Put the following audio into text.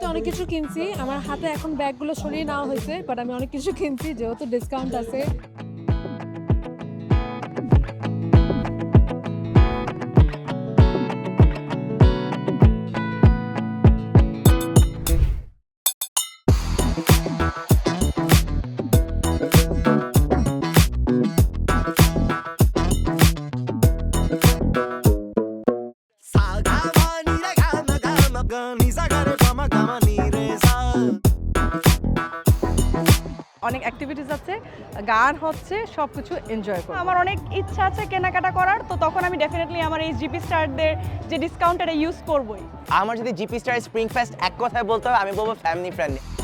তো অনেক কিছু কিনছি আমার হাতে এখন ব্যাগগুলো সরিয়ে নেওয়া হয়েছে বাট আমি অনেক কিছু কিনছি যেহেতু ডিসকাউন্ট আছে অনেক অ্যাক্টিভিটিস আছে গান হচ্ছে সব কিছু এনজয় করবো আমার অনেক ইচ্ছা আছে কেনাকাটা করার তো তখন আমি ডেফিনেটলি আমার এই জিপি স্টারদের যে ডিসকাউন্ট এটা ইউজ করবোই আমার যদি জিপি স্টার স্প্রিং ফেস্ট এক কথায় বলতে হবে আমি বলবো ফ্যামিলি ফ্রেন্ডলি